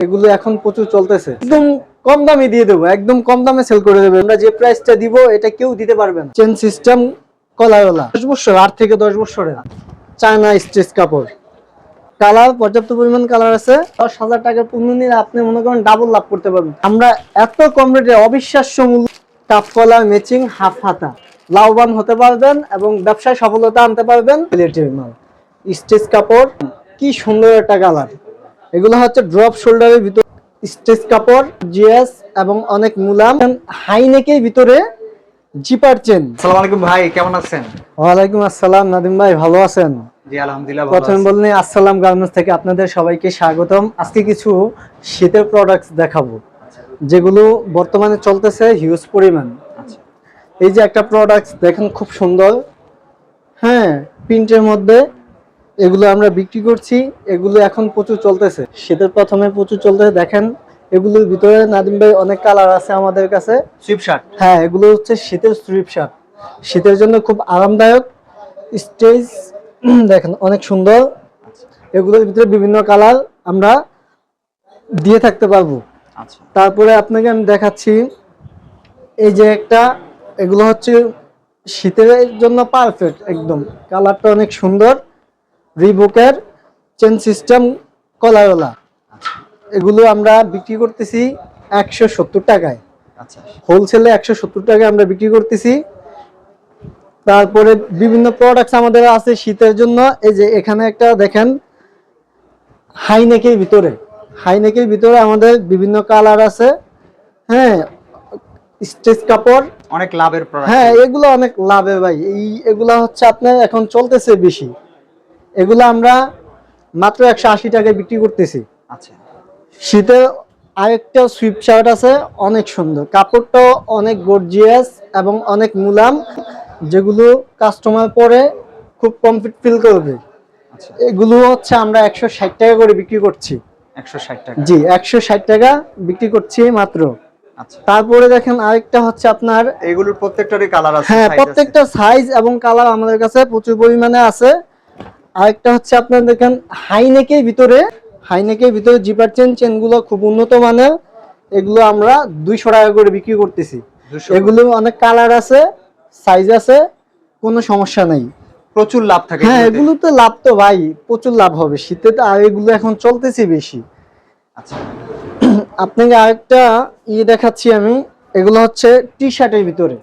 এগুলো এখন প্রচুর চলতেছে। একদম কম দামে দিয়ে দেবো, একদম কম দামে সেল করে দেবে। আমরা যে প্রাইসটা দিব, এটা কেউ দিতে পারবে না। চেন সিস্টেম কলারওয়ালা দশ বছর, আট থেকে দশ বছরের। চায়না স্ট্রেচ কাপড়। কালার পর্যাপ্ত পরিমাণ কালার আছে। দশ হাজার টাকার পণ্য নিলে আপনি মনে করেন ডাবল লাভ করতে পারবেন। আমরা এত কম রেটে অবিশ্বাস্য মূল্য কাপ কলার ম্যাচিং হাফ হাতা। লাভবান হতে পারবেন এবং ব্যবসায় সফলতা আনতে পারবেন। স্টেজ কাপড়। কি সুন্দর একটা কালার এগুলো হচ্ছে ড্রপ শোল্ডারের ভিতর স্টেজ কাপড় জিএস এবং অনেক মুলাম। হাই নেকের ভিতরে জিপার চেন আসসালামু আলাইকুম ভাই কেমন আছেন? ওয়ালাইকুম আসসালাম নাদিম ভাই ভালো আছেন? জি আলহামদুলিল্লাহ প্রথমে আছি। আসসালাম গার্মেন্টস থেকে আপনাদের সবাইকে স্বাগতম। আজকে কিছু শীতের প্রোডাক্টস দেখাবো যেগুলো বর্তমানে চলতেছে হিউজ পরিমাণ। আচ্ছা। এই যে একটা প্রোডাক্টস দেখেন খুব সুন্দর। হ্যাঁ প্রিন্টের মধ্যে এগুলো আমরা বিক্রি করছি এগুলো এখন প্রচুর চলতেছে। শীতের প্রথমে প্রচুর চলতেছে দেখেন। এগুলোর ভিতরে নাদিম ভাই অনেক কালার আছে আমাদের কাছে। সুইপ শার্ট হ্যাঁ এগুলো হচ্ছে শীতের স্ট্রিপ শার্ট শীতের জন্য খুব আরামদায়ক। স্টেজ দেখেন অনেক সুন্দর। এগুলোর ভিতরে বিভিন্ন কালার আমরা দিয়ে থাকতে পারব। আচ্ছা। তারপরে আপনাকে আমি দেখাচ্ছি এই যে একটা এগুলো হচ্ছে শীতের জন্য পারফেক্ট একদম। কালারটা অনেক সুন্দর। রিবুকের চেন সিস্টেম কলারওয়ালা এগুলো আমরা বিক্রি করতেছি একশো সত্তর টাকায়। আচ্ছা। হোলসেলে একশো সত্তর টাকা আমরা বিক্রি করতেছি। তারপরে বিভিন্ন প্রোডাক্টস আমাদের আছে শীতের জন্য। এই যে এখানে একটা দেখেন হাইনেকের ভিতরে। হাইনেকের ভিতরে আমাদের বিভিন্ন কালার আছে। হ্যাঁ স্টেজ কাপড়। অনেক লাভের হ্যাঁ এগুলো অনেক লাভে ভাই। এই এগুলা হচ্ছে আপনার এখন চলতেছে বেশি। এগুলো আমরা মাত্র একশো আশি টাকায় বিক্রি করতেছি। আচ্ছা। শীতে আরেকটা সুইপ শার্ট আছে অনেক সুন্দর। কাপড়টাও অনেক গর্জিয়াস এবং অনেক মুলাম যেগুলো কাস্টমার পরে খুব কমফিট ফিল করবে। আচ্ছা। এগুলো হচ্ছে আমরা একশো ষাট টাকা করে বিক্রি করছি। একশো ষাট টাকা। জি একশো ষাট টাকা বিক্রি করছি মাত্র। আচ্ছা। তারপরে দেখেন আরেকটা হচ্ছে আপনার এগুলোর প্রত্যেকটারই কালার আছে হ্যাঁ প্রত্যেকটা সাইজ এবং কালার আমাদের কাছে প্রচুর পরিমাণে আছে। আরেকটা হচ্ছে আপনার দেখেন হাইনেকের ভিতরে হাইনেকের ভিতরে জিপার চেন চেনগুলো খুব উন্নত মানের। এগুলো আমরা দুইশো টাকা করে বিক্রি করতেছি। এগুলো অনেক কালার আছে সাইজ আছে কোনো সমস্যা নাই। প্রচুর লাভ থাকে হ্যাঁ এগুলো তো লাভ তো ভাই প্রচুর লাভ হবে। শীতে তো আর এগুলো এখন চলতেছে বেশি। আচ্ছা। আপনাকে আরেকটা ইয়ে দেখাচ্ছি আমি। এগুলো হচ্ছে টি শার্টের ভিতরে।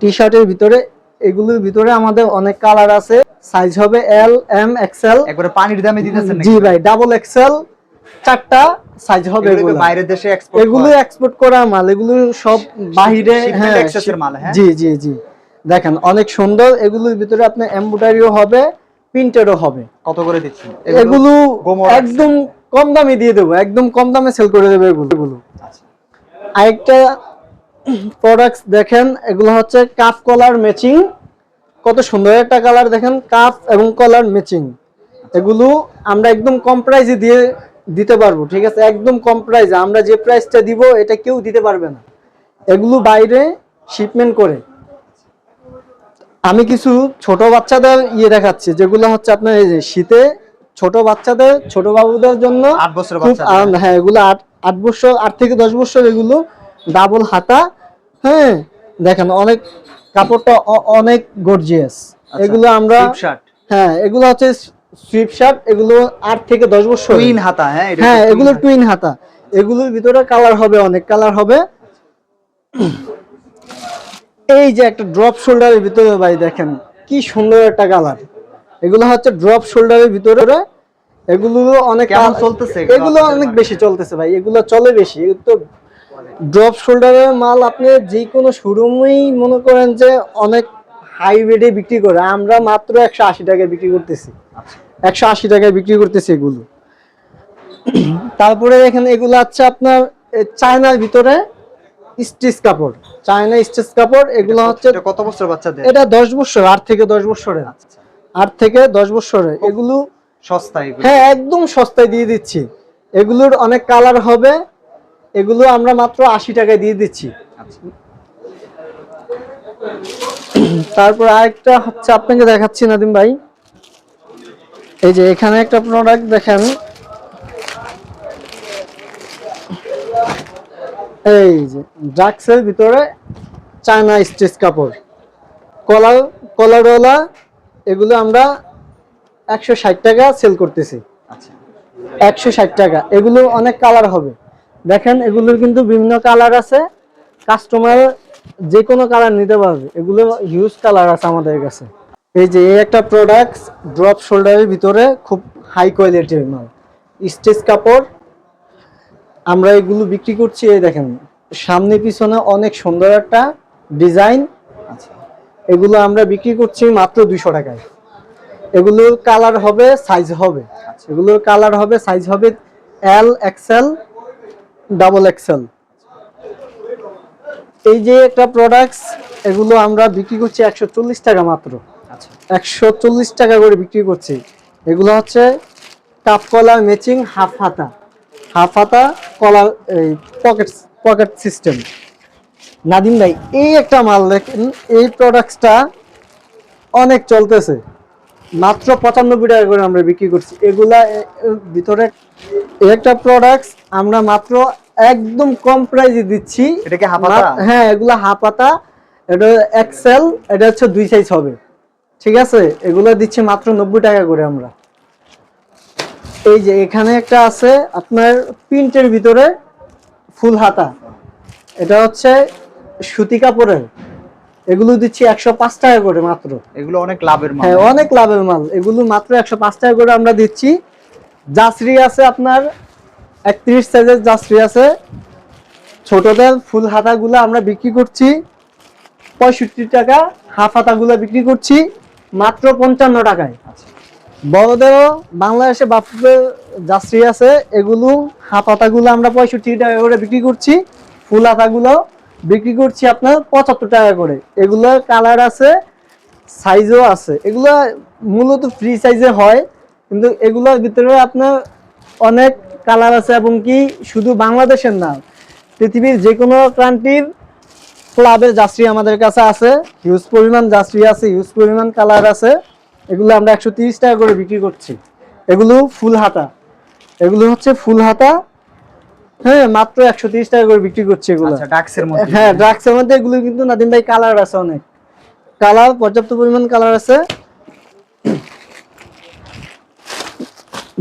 টি শার্টের ভিতরে এগুলোর ভিতরে আমাদের অনেক কালার আছে। সাইজ হবে এল এম এক্সেল একবারে পানির দামে দিতেছেন জি ভাই ডাবল এক্সেল চারটা সাইজ হবে এগুলো বাইরের দেশে এক্সপোর্ট এগুলো এক্সপোর্ট করা মাল এগুলো সব বাহিরে হ্যাঁ এর মাল, হ্যাঁ? জি জি জি। দেখেন অনেক সুন্দর এগুলোর ভিতরে আপনার এমব্রয়ডারিও হবে প্রিন্টেডও হবে। কত করে দিচ্ছেন? এগুলো একদম কম দামে দিয়ে দেবো একদম কম দামে সেল করে দেবে এগুলো। এগুলো। আচ্ছা। আরেকটা প্রোডাক্টস দেখেন এগুলো হচ্ছে কাপ কলার ম্যাচিং কত সুন্দর একটা কালার দেখেন কাপ এবং কলার ম্যাচিং এগুলো আমরা একদম কম প্রাইসে দিয়ে দিতে পারব ঠিক আছে? একদম কম প্রাইসে আমরা যে প্রাইসটা দিব এটা কেউ দিতে পারবে না। এগুলো বাইরে শিপমেন্ট করে। আমি কিছু ছোট বাচ্চাদের ইয়ে দেখাচ্ছি যেগুলো হচ্ছে আপনার এই যে শীতে ছোট বাচ্চাদের ছোট বাবুদের জন্য আট বছরের খুব হ্যাঁ এগুলো আট আট বছর আট থেকে দশ বছর এগুলো ডাবল হাতা। হ্যাঁ দেখেন অনেক কাপড়টা অনেক গর্জিয়াস আচ্ছা, এগুলো আমরা হ্যাঁ এগুলো হচ্ছে সুইপ শার্ট এগুলো আট থেকে দশ বছর। টুইন হাতা হ্যাঁ হ্যাঁ এগুলো টুইন হাতা। এগুলোর ভিতরে কালার হবে অনেক কালার হবে। এই যে একটা ড্রপ শোল্ডারের ভিতরে ভাই দেখেন কি সুন্দর একটা কালার এগুলো হচ্ছে ড্রপ শোল্ডারের ভিতরে। এগুলো অনেক চলতেছে এগুলো অনেক বেশি চলতেছে ভাই এগুলো চলে বেশি। তো ড্রপ শোল্ডারের মাল আপনি যে কোনো শোরুমেই মনে করেন যে অনেক হাই রেটে বিক্রি করে আমরা মাত্র একশো আশি টাকায় বিক্রি করতেছি। একশো আশি টাকায় বিক্রি করতেছি এগুলো। তারপরে এখানে এগুলো আছে আপনার চায়নার ভিতরে স্টিচ কাপড়। চায়না স্টিচ কাপড় এগুলো হচ্ছে কত বছর বাচ্চাদের? এটা দশ বছর আট থেকে দশ বছরের। আচ্ছা। আট থেকে দশ বছরের। এগুলো সস্তায় হ্যাঁ একদম সস্তায় দিয়ে দিচ্ছি। এগুলোর অনেক কালার হবে। এগুলো আমরা মাত্র আশি টাকায় দিয়ে দিচ্ছি। আচ্ছা। তারপর আরেকটা হচ্ছে আপনাকে দেখাচ্ছি নাদিম ভাই। এই যে এখানে একটা প্রোডাক্ট দেখেন। এই যে ড্রাক্সের ভিতরে চায়না স্টিচ কাপড়। কলার কলারওয়ালা এগুলো আমরা একশো ষাট টাকা সেল করতেছি। আচ্ছা। একশো ষাট টাকা। এগুলো অনেক কালার হবে। দেখেন এগুলোর কিন্তু বিভিন্ন কালার আছে। কাস্টমার যে কোনো কালার নিতে পারবে। এগুলো হিউজ কালার আছে আমাদের কাছে। এই যে এই একটা প্রোডাক্ট ড্রপ শোল্ডারের ভিতরে খুব হাই কোয়ালিটির মাল। স্টেজ কাপড়। আমরা এগুলো বিক্রি করছি এই দেখেন সামনে পিছনে অনেক সুন্দর একটা ডিজাইন আচ্ছা। এগুলো আমরা বিক্রি করছি মাত্র দুইশো টাকায়। এগুলোর কালার হবে সাইজ হবে। এগুলোর কালার হবে সাইজ হবে এল এক্সেল ডাবল এক্সেল। এই যে একটা প্রোডাক্টস এগুলো আমরা বিক্রি করছি একশো চল্লিশ টাকা মাত্র। আচ্ছা। একশো চল্লিশ টাকা করে বিক্রি করছি। এগুলো হচ্ছে কাপ কলার ম্যাচিং হাফ হাতা। হাফ হাতা কলার এই পকেট পকেট সিস্টেম নাদিম ভাই এই একটা মাল দেখেন এই প্রোডাক্টসটা অনেক চলতেছে। মাত্র পঁচানব্বই টাকা করে আমরা বিক্রি করছি। এগুলা ভিতরে একটা প্রোডাক্টস আমরা মাত্র একদম কম প্রাইসে দিচ্ছি। এটা কি হাফ হাতা? মা- হ্যাঁ এগুলা হাফ হাতা এটা এক্সেল এটা হচ্ছে দুই সাইজ হবে। ঠিক আছে? এগুলো দিচ্ছি মাত্র নব্বই টাকা করে আমরা। এই যে এখানে একটা আছে আপনার প্রিন্টের ভিতরে ফুল হাতা। এটা হচ্ছে সুতি কাপড়ের। এগুলো দিচ্ছি একশো পাঁচ টাকা করে মাত্র। এগুলো অনেক লাভের মাল। হ্যাঁ অনেক লাভের মাল। এগুলো মাত্র একশো পাঁচ টাকা করে আমরা দিচ্ছি। জাসরি আছে আপনার একত্রিশ সাইজের জাসরি আছে। ছোটদের ফুল হাতাগুলো আমরা বিক্রি করছি। পঁয়ষট্টি টাকা হাফ হাতাগুলো বিক্রি করছি মাত্র পঞ্চান্ন টাকায়। আচ্ছা। বড়দেরও বাংলাদেশে বাপুরের জাসরি আছে। এগুলো হাফ হাতাগুলো আমরা পঁয়ষট্টি টাকা করে বিক্রি করছি। ফুল হাতাগুলো বিক্রি করছি আপনার পঁচাত্তর টাকা করে। এগুলো কালার আছে সাইজও আছে। এগুলো মূলত ফ্রি সাইজে হয়, কিন্তু এগুলোর ভিতরে আপনার অনেক কালার আছে এবং কি শুধু বাংলাদেশের না, পৃথিবীর যে কোনো কান্ট্রির ক্লাবের যাত্রী আমাদের কাছে আছে। হিউজ পরিমাণ যাত্রী আছে হিউজ পরিমাণ কালার আছে। এগুলো আমরা একশো টাকা করে বিক্রি করছি। এগুলো ফুল হাতা। এগুলো হচ্ছে ফুল হাতা হ্যাঁ মাত্র একশো তিরিশ টাকা করে বিক্রি করছি এগুলো। আচ্ছা ডাক্সের মধ্যে। হ্যাঁ ড্রাগসের মধ্যে এগুলো কিন্তু নাদিম ভাই কালার আছে অনেক। কালার পর্যাপ্ত পরিমাণ কালার আছে।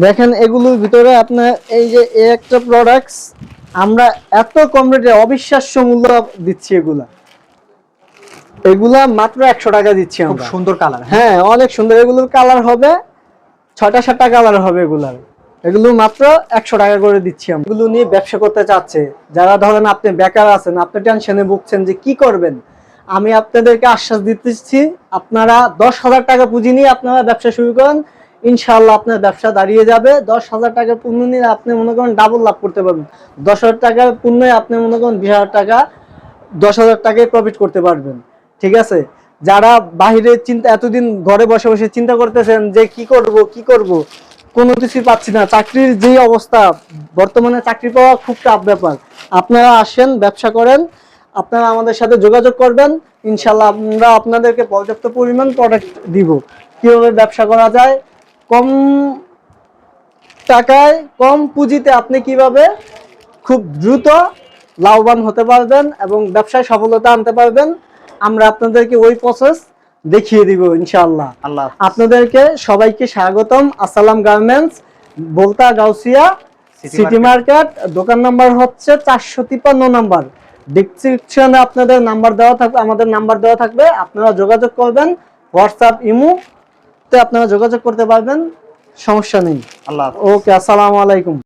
দেখেন এগুলোর ভিতরে আপনার এই যে এই একটা প্রোডাক্টস আমরা এত কম রেটে অবিশ্বাস্য মূল্য দিচ্ছি এগুলা। এগুলা মাত্র একশো টাকা দিচ্ছি খুব সুন্দর কালার হ্যাঁ। অনেক সুন্দর। এগুলোর কালার হবে ছটা সাতটা কালার হবে এগুলার। এগুলো মাত্র একশো টাকা করে দিচ্ছি এগুলো নিয়ে ব্যবসা করতে চাচ্ছে। যারা ধরেন আপনি বেকার আছেন, আপনি টেনশনে ভুগছেন যে কি করবেন? আমি আপনাদেরকে আশ্বাস দিতেছি, আপনারা দশ হাজার টাকা পুঁজি নিয়ে আপনারা ব্যবসা শুরু করেন। ইনশাআল্লাহ আপনার ব্যবসা দাঁড়িয়ে যাবে। দশ হাজার টাকা পণ্য নিয়ে আপনি মনে করেন ডাবল লাভ করতে পারবেন। দশ হাজার টাকার পণ্যে আপনি মনে করেন বিশ হাজার টাকা, দশ হাজার টাকায় প্রফিট করতে পারবেন। ঠিক আছে? যারা বাহিরে চিন্তা, এতদিন ঘরে বসে বসে চিন্তা করতেছেন যে কি করব কি করব কোনো কিছুই পাচ্ছি না। চাকরির যে অবস্থা, বর্তমানে চাকরি পাওয়া খুব টাফ ব্যাপার। আপনারা আসেন, ব্যবসা করেন, আপনারা আমাদের সাথে যোগাযোগ করবেন। ইনশাল্লাহ আমরা আপনাদেরকে পর্যাপ্ত পরিমাণ প্রোডাক্ট দিব। কীভাবে ব্যবসা করা যায়, কম টাকায়, কম পুঁজিতে আপনি কীভাবে খুব দ্রুত লাভবান হতে পারবেন এবং ব্যবসায় সফলতা আনতে পারবেন, আমরা আপনাদেরকে ওই প্রসেস দেখিয়ে দিব ইনশাআল্লাহ। আল্লাহ আপনাদেরকে সবাইকে স্বাগতম। আসসালাম গার্মেন্টস বলতা গাউসিয়া সিটি মার্কেট দোকান নাম্বার হচ্ছে চারশো তিপ্পান্ন নাম্বার। ডিসক্রিপশনে আপনাদের নাম্বার দেওয়া থাকবে আমাদের নাম্বার দেওয়া থাকবে। আপনারা যোগাযোগ করবেন হোয়াটসঅ্যাপ ইমো তে আপনারা যোগাযোগ করতে পারবেন সমস্যা নেই। আল্লাহ ওকে আসসালামু আলাইকুম।